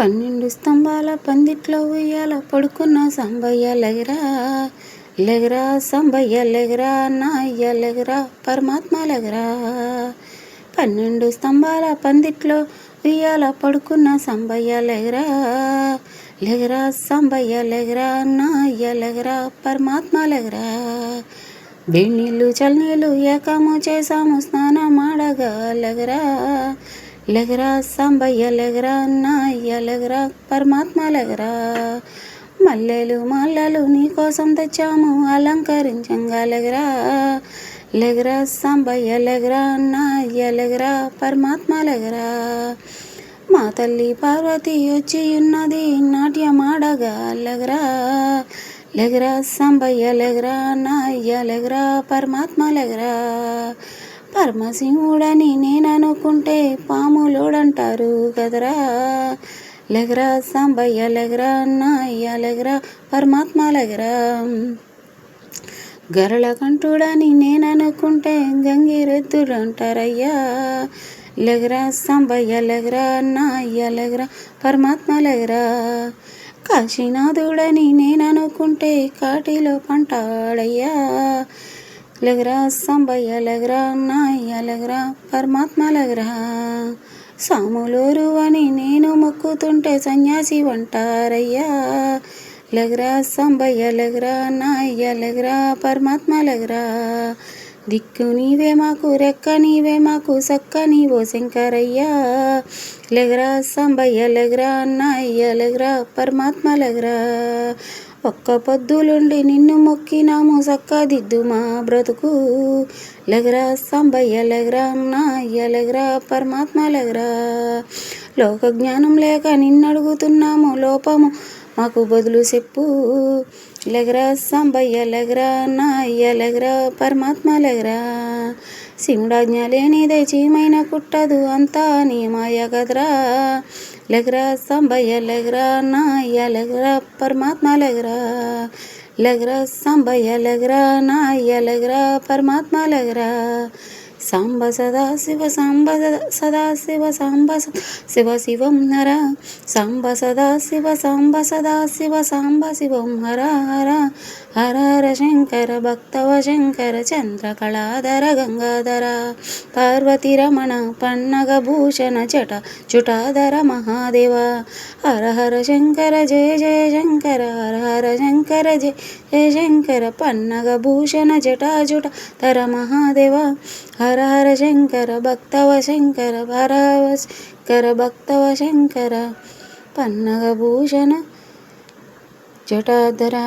పన్నెండు స్తంభాల పందిట్లో ఉయ్యాల పడుకున్న సంబయ్య లెగరా లెగరా సంబయ్య లెగరా నాయ్య లెగరా పరమాత్మ లెగరా. పన్నెండు స్తంభాల పందిట్లో ఉయ్యాల పడుకున్న సంబయ్య లెగరా లెగరా సంబయ్య లెగరా నాయ్య లెగరా పరమాత్మ లెగరా. వేణీళ్ళు చల్నీళ్ళు ఏకము చేసాము స్నానమాడగా లెగరా లెగరా సాంబయ్య లెగరా అన్నయ్య లెగరా పరమాత్మ లెగరా మల్లెలు మల్లెలు నీకోసం తెచ్చాము అలంకరించంగా లెగరా లెగరా సాంబయ్య లెగరా అన్నయ్య లెగరా పరమాత్మ లెగరా మా తల్లి పార్వతి వచ్చి ఉన్నది నాట్యమాడగా లెగరా లెగరా సాంబయ్య లెగరా నాయ్య లెగరా పరమాత్మ లెగరా పరమసింహుడని నేను అనుకుంటే పాములోడంటారు కదరా లెగరా సాంబయ్య లెగరా అన్నయ్య లెగరా పరమాత్మ లెగరా. గరళ కంఠుడని నేను అనుకుంటే గంగిరెద్దుడు అంటారయ్యా లెగరా సాంబయ్య లెగరా అన్నయ్య లెగరా పరమాత్మ లెగరా. కాశీనాథుడని నేను అనుకుంటే కాటిలో పంటాడయ్యా. లెగరా సంబయ్య లెగరా నాయ్య లెగరా పరమాత్మ లెగరా సాములూరు అని నేను మొక్కుతుంటే సన్యాసి వంటారయ్యా లెగరా సంబయ్య లెగరా నాయ్య లెగరా పరమాత్మ లెగరా దిక్కు నీవే మాకు రెక్క నీవే మాకు సక్క నీవో శంకరయ్యా లెగరా సంబయ్య లెగరా నాయ్య లెగరా పరమాత్మ లెగరా ఒక్క పొద్దులుండి నిన్ను మొక్కినాము సక్కదిద్దు మా బ్రతుకు. లెగరా సాంబయ్య లెగరా నాయ్య లెగరా పరమాత్మ లెగరా. లోక జ్ఞానం లేక నిన్నడుగుతున్నాము లోపము మాకు బదులు చెప్పు. లెగరా సాంబయ్య లెగరా నాయ్య లెగరా పరమాత్మ లెగరా. శివుడాజ్ఞ లేనిదే చీమైన కుట్టదు అంతా నీ మాయ కదరా. లెగరా సాంబయ్య లెగరా నాయ లెగరా పరమాత్మ లెగరా లెగరా సాంబయ్య లెగరా నాయ లెగరా పరమాత్మ లెగరా సాంబ సదా శివ సాంబ సదా శివ సాంబ శివ శివం హర. సాంబ సదా శివ సాంబ సదా శివ సాంబ శివం హర హర. హర హర శంకర భక్తవ శంకర చంద్రకళాధర గంగాధర. పార్వతి రమణ పన్నగ భూషణ జట చుటాధర మహాదేవ. హర హర శంకర జయ జయ శంకర. హర హర శంకర జయ జయ శంకర పన్నగ భూషణ జటా జుట ధర మహాదేవ. హర హర శంకర భక్తవ శంకర భరవ శంకర భక్తవ శంకర పన్నగ భూషణ జటాధరా.